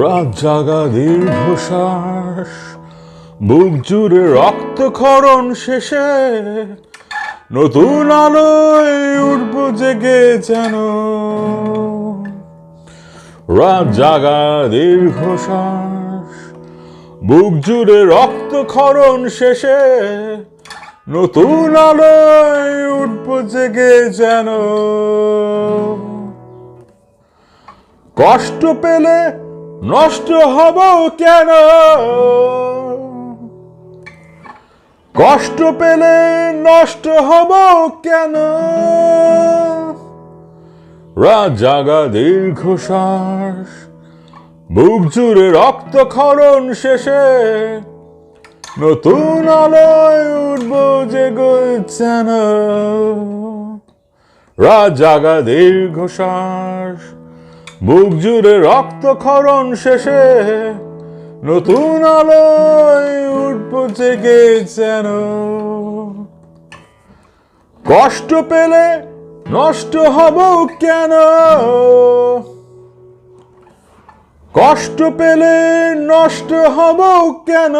রাত জাগা দীর্ঘশ্বাস, বুক জুড়ে রক্তক্ষরণ শেষে নতুন আলোয় উঠব জেগে যেন। রাত জাগা দীর্ঘশ্বাস, বুক জুড়ে রক্তক্ষরণ শেষে নতুন আলোয় উঠব জেগে যেন। কষ্ট পেলে নষ্ট হব কেন? কষ্ট পেলে নষ্ট হব কেন? রাত জাগা দীর্ঘশ্বাস, বুক জুড়ে রক্তক্ষরণ শেষে নতুন আলোয় উঠব যে যেন রাত জাগা দীর্ঘশ্বাস বুক জুড়ে রক্তক্ষরণ শেষে নতুন আলোয় উঠব জেগে যেন। কষ্ট পেলে নষ্ট হব কেন? কষ্ট পেলে নষ্ট হব কেন?